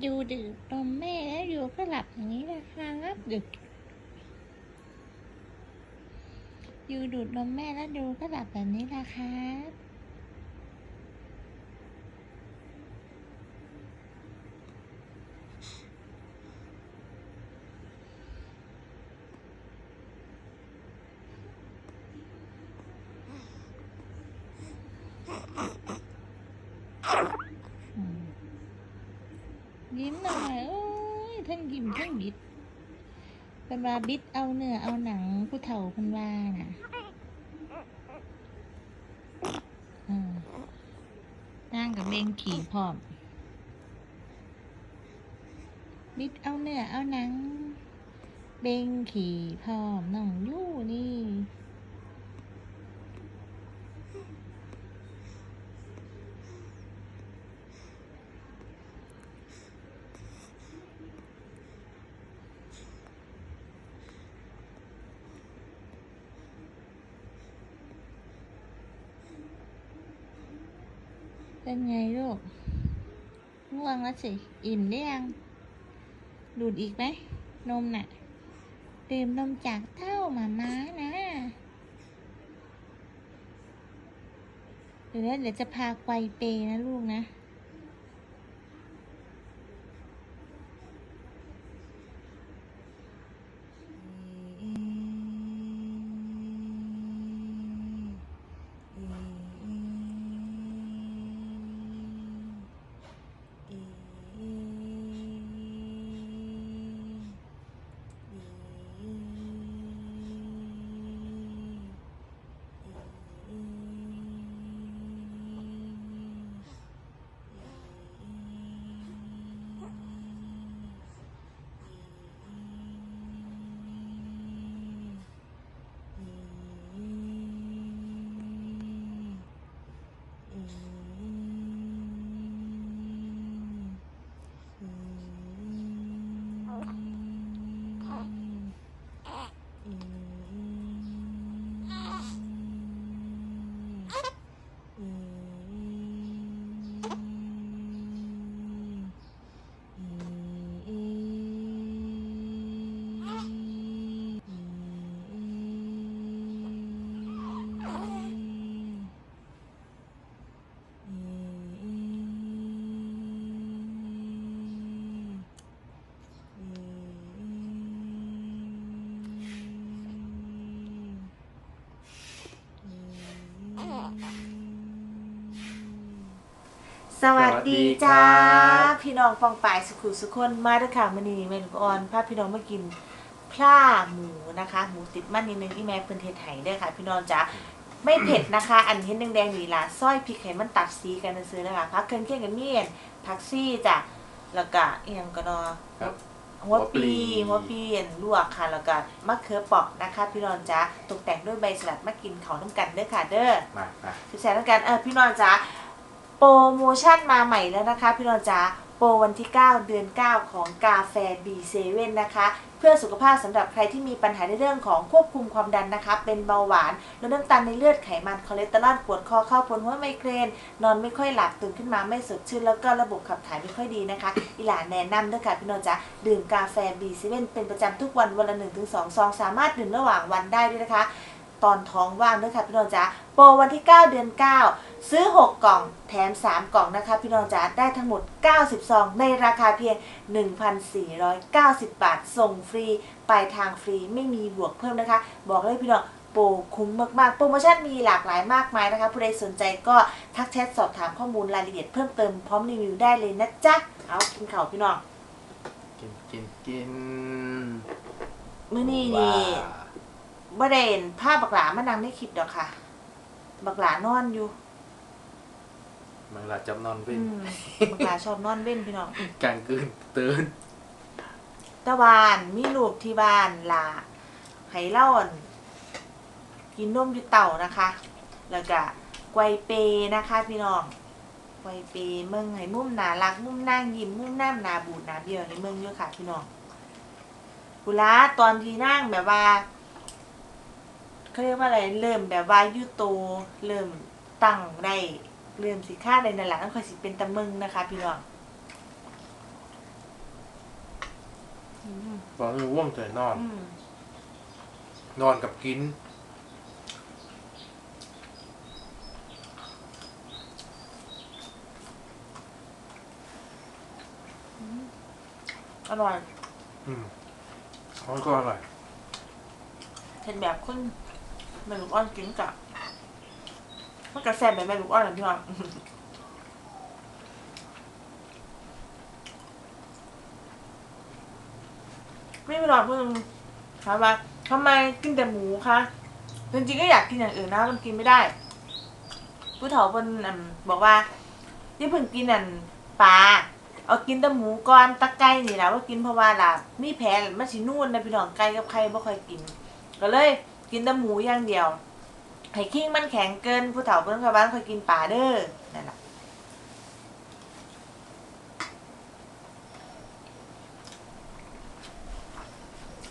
อยู่ดื่มนมแม่แล้วอยู่ก็หลับอย่างนี้แหละครับดึกอยู่ดูดนมแม่แล้วดูก็หลับแบบนี้แหละครับ ยิ้มหน่อยโอ้ยทั้งยิ้มทั้งบิดเป็นว่าบิดเอาเนื้อเอาหนังผู้เฒ่าเป็นว่าน่ะอืมนั่งกับเบงขี่พร้อม บิดเอาเนื้อเอาหนัง เบงขี่พร้อมน้องยู่นี่ เป็นไงลูก ง่วงแล้วสิ อิ่มหรือยัง ดูดอีกไหม นมน่ะ ดื่มนมจากเต้าหมาม้านะเดี๋ยวเดี๋ยวจะพาไกวเปนะลูกนะ ดีจ้าสวัสดีครับพี่น้องฟองปลายสุขุสุคนมาด้วยค่ะมันนี่เมนูออนพาพี่น้องมากินพล่าหมูนะคะ หมูติดมันนิดนึงที่แม่เพิ่นเทศไห้ด้วยค่ะ พี่น้องจ้าไม่เผ็ดนะคะ อันเห็นแดงๆนี่ล่ะซอยพริกไข่มันตัดสีกันซื้อๆนะคะพักเครื่องเคียงกันเมียนผักซี่จ้ะแล้วก็เอียงก็นอครับหัวปลีหัหัววปปลีลีลวกค่ะแล้วก็มะเขือเปอกนะคะ พี่น้องจ้าตกแต่งด้วยใบสลัดมากินเขาน้ำกันเด้อค่ะเด้อมามาพิเศษแล้วกันเออพี่นอนจ๋า โปรโมชั่นมาใหม่แล้วนะคะพี่นอนจ๋าโปรวันที่ 9 เดือน 9 ของกาแฟ B7 นะคะ เพื่อสุขภาพสำหรับใครที่มีปัญหาในเรื่องของควบคุมความดันนะคะ เป็นเบาหวานลดน้ำตาลในเลือดไขมันคอเลสเตอรอลปวดคอเข้าปวดหัวไมเกรน นอนไม่ค่อยหลับตื่นขึ้นมาไม่สดชื่น แล้วก็ระบบขับถ่ายไม่ค่อยดีนะคะ อีหลานแนะนำด้วยค่ะพี่นนจ๋าดื่มกาแฟ B7 เป็นประจำทุกวันวันละ1-2ซองสามารถดื่มระหว่างวันได้ด้วยนะคะ ตอนท้องว่างด้วยค่ะพี่น้องจ๋าโปรวันที่ 9 เดือน 9 ซื้อ 6 กล่องแถม 3 กล่องนะคะ พี่น้องจ๋าได้ทั้งหมด 90ซองในราคาเพียง 1,490 บาท ส่งฟรีปลายทางฟรีไม่มีบวกเพิ่มนะคะ บอกเลยพี่น้องโปรคุ้มมากๆ โปรโมชั่นมีหลากหลายมากมายนะคะ ผู้ใดสนใจก็ทักแชทสอบถามข้อมูลรายละเอียดเพิ่มเติมพร้อมรีวิวได้เลยนะจ๊ะ เอากินข่าวพี่น้อง กินกินกิน มื้อนี้นี่ ว้า บ่ได้เห็นภาพบักหลามานั่งในคลิปดอกค่ะ บักหลานอนอยู่ มันละจำนอนเป็อืนมบักหลาชอบนอนเว้นพี่น้อง กลางคืนตื่นตะวานมีลูกที่บ้านลาให้เล่าอั่นกินนมอยู่เต่านะคะ แล้วก็ไกวเปนะคะ พี่น้องไกวเปเมืองให้มุมหนารักมุมนั่งยิ้มมุมน้ำหนาบูดหนาเบี้ยวให้เมืองเยอะค่ะ พี่น้องกุลาตอนที่นั่งแบบว่า เขาเรียกว่าอะไรเริ่มแบบว่าอยุโตเริ่มตั้งได้เริ่มสิค่าในนั่นแหละนั่นค่อยสิเป็นตะมึงนะคะ พี่น้องอืมตอนนี้ว่วงใจนอน อืมนอนกับกิน อร่อยอืมมันก็อร่อยเห็นแบบคน แม่ลูกอ้อนกินกับมันกระแซ่บแบบแม่ลูกอ้อนเลยพี่น้องไม่มีหรอกเพิ่งถามว่าทำไมกินแต่หมูคะจริงๆก็อยากกินอย่างอื่นนะมันกินไม่ได้ผู้เฒ่าเพิ่นบอกว่าที่เพิ่งกินอันปลาเอากินแต่หมูก่อนตะไก่นี่แหละว่ากินเพราะว่าล่ะมีแผลมันสินุ่นนะพี่น้องไก่กับไข่บ่ค่อยกิน ก็เลย กินแต่หมูอย่างเดียวให้ขิงมันแข็งเกินผู้เฒ่าเพิ่นกับบ้านค่อยกินปลาเด้อนั่นล่ะ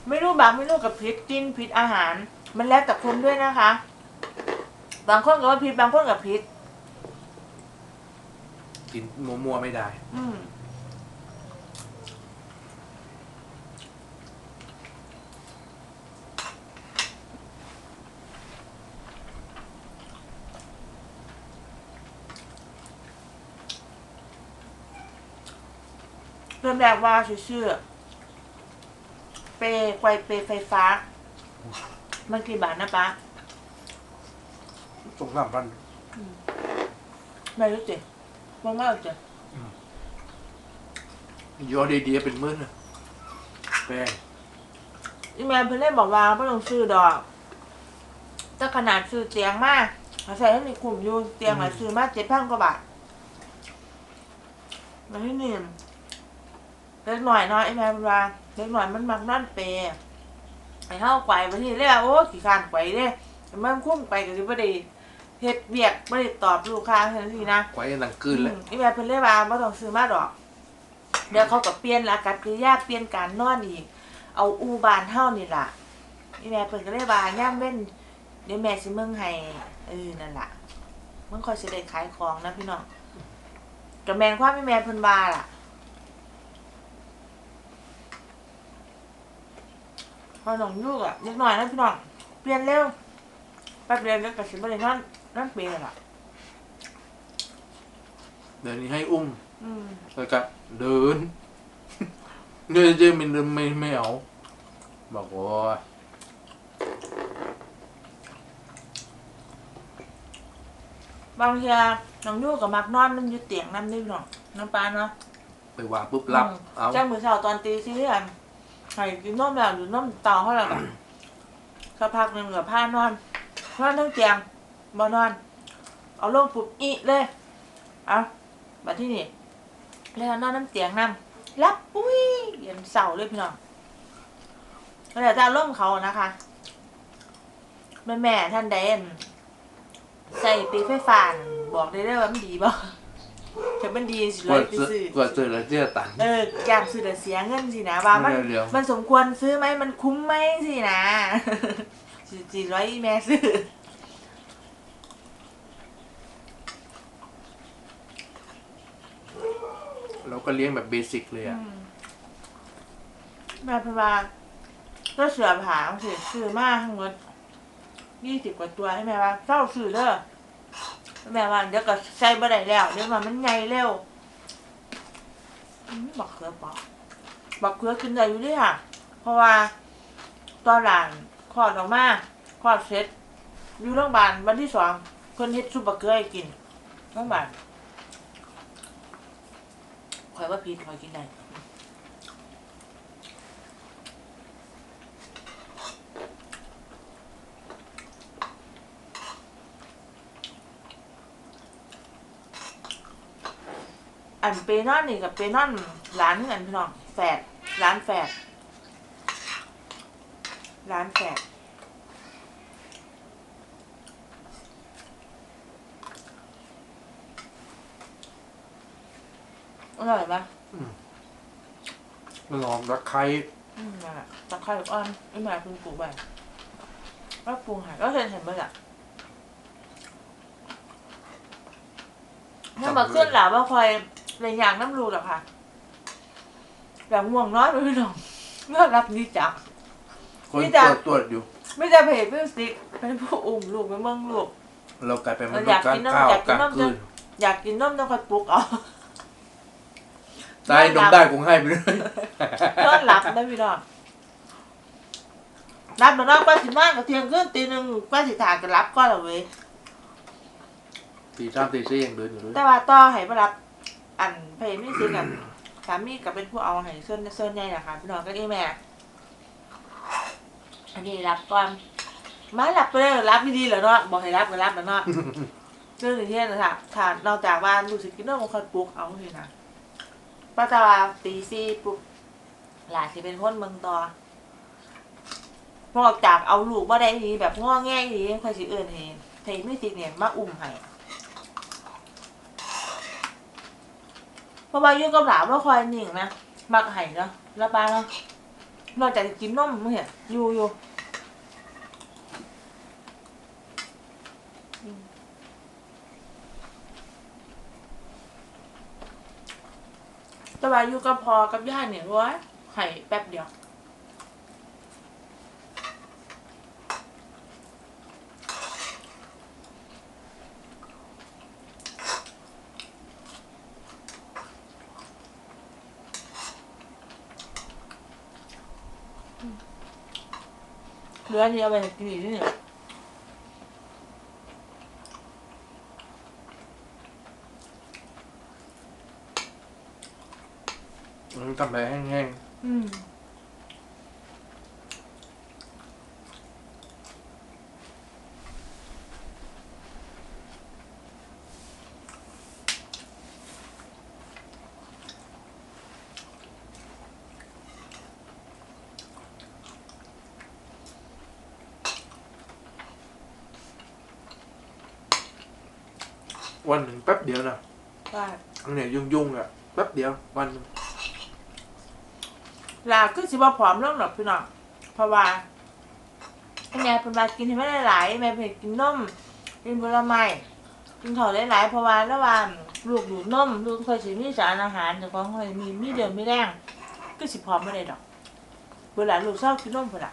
ไม่รู้บางไม่รู้กับพิษกินพิษอาหาร มันแล้วแต่คนด้วยนะคะ บางคนก็ว่าพิษบางคนกับพิษกินมัวๆไม่ได้ อืม ริ่มแรกว่าชื่อๆเปย์ไกวเปย์ไฟฟ้า มันกี่บาทนะป๊าตรงสามพันไม่รู้จิมองไม่ออกจ้ะยอดีๆเป็นหมื่นอะแป้งอีเมลเพิ่นได้บอกว่าไม่ต้องซื้อดอกถ้าขนาดซื้อเตียงมากใส่ให้มีกลุ่มอยู่เตียงหลายซื้อมาเจ็ดพันกว่าบาทมาที่นี่ เล็กหน่อยเนาะอีเมลเพิ่นว่าเล็กหน่อยมันมักนั่นเปย์ไอ้เฮาไกวไปที่เรียกโอ้ขี้ขานไกวเด้แต่มันคุ้มไปก็สิบ่ได้เฮ็ดเวียกบ่ได้ตอบลูกค้าทันทีนะไว้หนังกืนเลยอืมอีแม่เพิ่นเลยว่าบ่ต้องซื้อมาดอก เดี๋ยวเขาก็เปลี่ยนอากับกิริยาเปลี่ยนการนอนอีก เอาอูบานเฮานี่ล่ะอีแม่เพิ่นก็เลยว่าย่ามเว้นเดี๋ยวแม่สิเมืองให้เออนั่นล่ะมันค่อยสิได้ขายของนะพี่น้องก็แม่นความอีแม่เพิ่นว่าล่ะ พอน้องลูกอะเล็กน้อยนะพี่น้องเปลี่ยนเร็วแป๊บเดียวแล้วก็สิบ่ได้นอนนอนเปรย์แล้วล่ะเดี๋ยวนี้ให้อุ้มอืมแล้วก็เดินเดินเจมินไม่ไม่เอาบอกว่าบางทีน้องยู่กับมักนอนมันอยู่เตียงนั่นนี่เนาะน้ำปลาเนาะไปวางปุ๊บรับเอา จ้างมือเช้าตอนตีสี่อัน ให้กินนมแล้วหรือนมเต่าเขาแล้วกันสักพักหนึ่งกับผ้านอนนอนทั้งเตียงบ่นอน เอาลงปุ๊บอีเลยเอาบัดที่นี่แล้วนอนน้ำเตียงน้ำรับปุ้ยเย็นเสาเลยพี่น้องแล้วแต่จะเอาร่มเขานะคะแม่แม่ๆท่านใดอั่นใส่ปีไฟฟ้านั่นบอกได้เลยว่ามันดีบ่ ถ้ามันดีสิกเลว่ายไปเจอซื้อกว่าเจอแล้วเจอตันเอออย่างซื้อแต่เสียเงินสินะว่ามันเดี๋ยวๆมันสมควรซื้อไหมมันคุ้มไหมสินะสี่ร้อยแม่ซื้อเราก็เลี้ยงแบบเบสิกเลยอะแม่พะบาก็เสือผาสิซื้อมาทั้งหมดยี่สิบกว่าตัวให้แม่ว่าเศร้าซื้อเด้อ แม่ว่าเดี๋ยวก็ใส่บ่ได้แล้วเดี๋ยวมันมันใหญ่เร็วบักเขือปอกบักเขือกินได้อยู่เดิค่ะ เพราะว่าตอนหลังคลอดออกมาคลอดเสร็จอยู่โรงพยาบาลวันที่สองเพิ่นเฮ็ดซุปบักเกลือให้กินโรงพยาบาลข่อยว่าพีทข่อยกินได้ อันเปนอนนี่กับเปนอนร้านนี่อันพี่น้องแฝดร้านแฝดร้านแฝดอร่อยปะลองตะไคร้อืมนั่นแหละตะไคร้อ่อนไอ้แม่เพิ่งปลูกไปก็ปรุงหายก็เห็นเห็นไปละถ้ามาขึ้นหล่ะว่าคอย เลยอย่างน้ำรูหรอกค่ะ แบบง่วงน้อยไปพี่น้องยอดรับดีจังคนนี่ตจ้ะ รวจตรวจอยู่ ไม่ได้เพจมิวสิกเป็นผู้อุ้มลูกเป็นเมืองลูก เรากลายเป็นมเรานุษอยากย์กลากิรนนมข้าวอยากกิกนลางนมคืนอยากกินนมต้องคอยปลุกเอาตายนมได้คงให้ไปเลย นอนหลับนะพี่น้องรับมานอนกว่าสิมากกับเที่ยงคืนตีหนึ่งกว่าสิถ่ายกันรับก็และเว้ยตีสามตีสี่ยังเดินอยู่เลยแต่ว่าต่อให้มารับ อันเพจมิวสิกกันสามีกับเป็นผู้เอาให้เส้นเส้นใหญ่นะคะพี่น้องก็อีแม่ อันนี้รับก่อนมารับไปเลยรับดีๆเหรอเนาะบอกให้รับก็รับแล้วเนาะเรื่องนี้นะค่ะค่ะนอกจากว่ารู้สึกกินนมมันคอยปลุกเอาเลยนะป้าตาตีซี่ปลุกหลานสิเป็นคนเมืองต่อพอออกจากเอาลูกมาได้ดีแบบง้อแง่ดีคอยสิเอื่นเองเทมิสิกเนี่ยมาอุ่มให้ เพราะว่าอยู่กับหลานว่าคอยหนิ่งนะมักไห่เนาะแล้วปลาเนาะนอกจากจะกินนมมึงเห็นอยู่อยู่แต่ว่าอยู่กับพอกับย่าเนี่ยว่าไข่แป๊บเดียว เหลืออันนี้เอาไปให้กินอีกนิดหนึ่ง มันทำไปแห้ง อืม ๆ วันหนึ่งแป๊บเดียวนะได้อันเนี้ยยุ่งๆอะแป๊บเดียว วันหนึ่งลาคือสิบ่ผอมลงหรอกพี่น้องเพราะว่าแม่เป็นว่ากินให้ไม่ได้หลายแม่เป็นกินนมกินผลไม้กินข้าวหลายๆเพราะว่าระหว่างลูกดูดนมลูกเคยสิมีสารอาหารแต่ของเคยมีมีเดือดมีแรงก็สิผอมไม่ได้ดอกเวลาลูกชอบกินนมเพิ่นล่ะ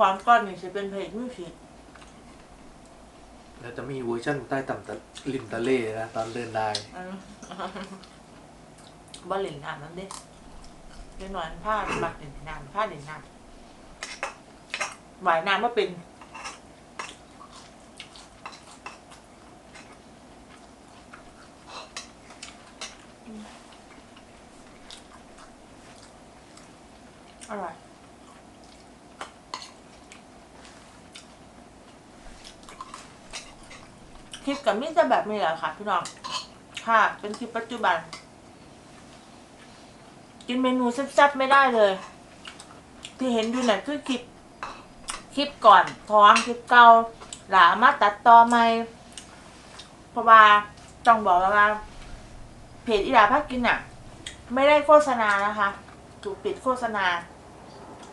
ผู้ผอมก้อนนี่สิเป็นเพลงมิวสิกแล้วจะมีเวอร์ชันใต้ต่ำตะริมทะเลนะตอนเดินได้อืมบ่เล่นน้ำนั่นเด้เล่นหน่อยผ้าบักเล่นน้ำผ้าเล่นน้ำว่ายน้ำมาเป็นอร่อย ลิปกับมิจะแบบนี้แหละค่ะ พี่น้องค่ะ เป็นคลิปปัจจุบัน กินเมนูแซ่บๆไม่ได้เลย ที่เห็นอยู่น่ะคือคลิปคลิปก่อนท้องคลิปเก่าหลามาตัดต่อใหม่เพราะว่าต้องบอกว่าเพจอีหลาพักกินอะ ไม่ได้โฆษณานะคะ ถูกปิดโฆษณา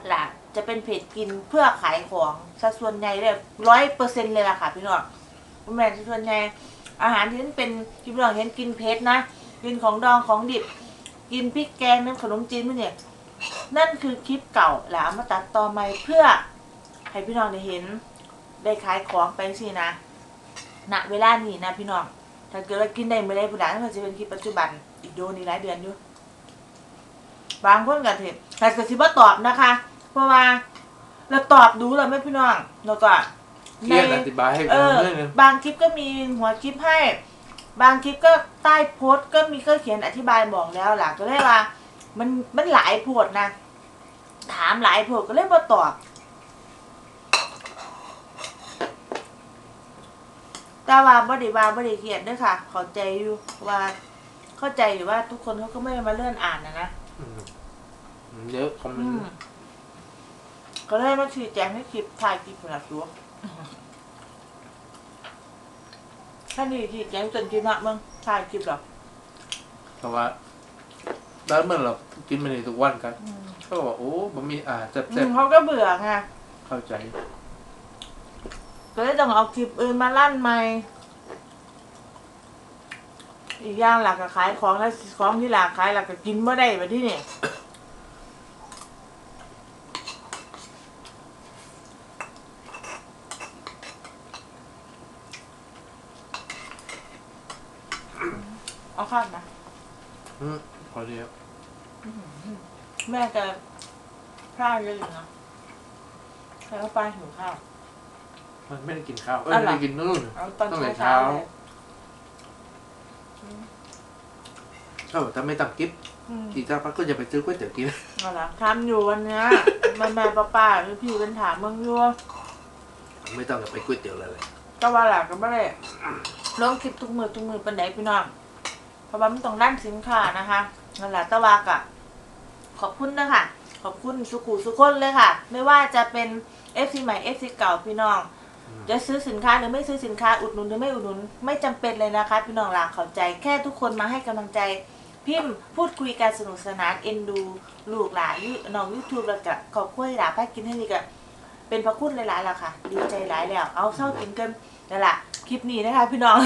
หละจะเป็นเพจกินเพื่อขายของสัดส่วนใหญ่เลยร้อยเปอร์เซ็นเลยล่ะค่ะพี่น้อง คุณแม่ส่วนใหญ่อาหารที่นั่นเป็นที่พี่น้องเห็นกินเผ็ดนะกินของดองของดิบ กินพริกแกงน้ำขนมจีนมั้เนี่ยนั่นคือคลิปเก่าหลามาตัดต่อใหม่เพื่อให้พี่น้องได้เห็นได้ขายของไปสินะณเวลานี้นะพี่น้องถ้าเกิดว่ากินได้ไม่ได้ผู้ใดมันจะเป็นคลิปปัจจุบันอีกโดนอีกหลายเดือนอยู่บางคนก็เห็นแต่ก็สิบ่าตอบนะคะ เพราะว่าเราตอบดูแล้วไม่พี่น้องแล้วก็ เขียนอธิบายให้เอฟังอด้วยนะบางคลิปก็มีหัวคลิปให้ บางคลิปก็ใต้โพสต์ก็มีก็เขียนอธิบายบอกแล้วล่ะก็เลยว่า มันมันหลายโพดนะ ถามหลายโพดก็เลยมาตอบแต่ว่าบ่ได้ว่าบ่ได้เขียนด้วยค่ะเข้าใจอยู่ว่าเข้าใจอยู่ว่าทุกคนเขาก็ไม่ได้มาเลื่อนอ่านนะนะอืมมันเยอะคอมเมอืนมต์ก็เลยมาชี้แจงให้คลิปถ่ายคลิปผลักตัว ท่านนี่ชี้แจงจนกินมากมึงถ่ายคลิปหรอเพราะว่าด้านเมื่อเรากินมันในทุกวันกันอืมก็บอกว่าโอ้บะหมี่อ่าแซ่อืบมเขาก็เบื่อไงๆเข้าใจ ก็เลยต้องเอาคลิปอื่นมาลั่นใหม่อีกอย่างหลักก็ขายของแล้วของที่หลักขายหลักก็กินเมื่อได้แบบที่นี่เอา ข้าวนะอืมพอดีครับแม่แกพลาดเยอะอยู่นะแกก็ไปหิวข้าว มันไม่ได้กินข้าวเอ้ยอ๋อเหรอไม่ได้กินนู่น เอาตอนตั้งแต่เช้า เช้าๆเลยเออถ้าไม่ตักกิ๊บอืมอีกสักพักก็จะไปซื้อก๋วยเตี๋ยวกิน เอาล่ะทำอยู่วันเนี้ย แม่แม่ป้าป้าหรือพี่เป็นถามมึงอยู่ไม่ต้องไปก๋วยเตี๋ยวอะไรเลยก็ว่าหลักก็ไม่ได้ลงคลิปทุกมือทุกมือเป็นไหนพี่น้อง เพราะว่ามันต้องด้านสินค้านะคะนั่นแหละแตะวากะขอบคุณนะคะขอบคุณสุขุสุขคนเลยค่ะ ไม่ว่าจะเป็น FC ใหม่ FC เก่าพี่น้อง จะซื้อสินค้าหรือไม่ซื้อสินค้าอุดหนุนหรือไม่อุดหนุน ไม่จำเป็นเลยนะคะ พี่น้องหลากเข้าใจ แค่ทุกคนมาให้กำลังใจ พิมพ์พูดคุยกันสนุกสนานเอ็นดู ลูกหลานยูน้องยูทูบแล้วก็ขอบคุยหลาพากินให้ดีกับเป็นพระคุณหลายๆแล้วค่ะ ดีใจหลายแล้ว เอาเศร้ากินกันนั่นแหละคลิปนี้นะคะ พี่น้อง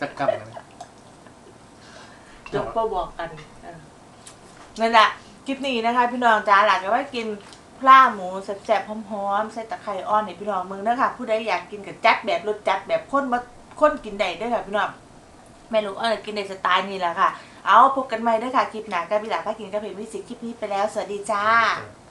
จักกำกัน จบก็บอกกันเออนั่นแหละคลิปนี้นะคะ พี่น้องจ้าหลักก็ว่ากินพลาหมูแซ่บๆหอมๆใส่ตะไคร้อ่อนนี่พี่น้องมึงนะคะผู้ใดอยากกินกับจัดแบบรสจัดแบบข้นมาข้นกินได้เด้วยค่ะพี่น้องแม่ลูกเออกินในสไตล์นี้แหละค่ะ เอาพบกันใหม่เด้วยค่ะคลิปหน้ากับพี่หลาพากินกับเพจมิสิคลิปนี้ไปแล้ว สวัสดีจ้าครับ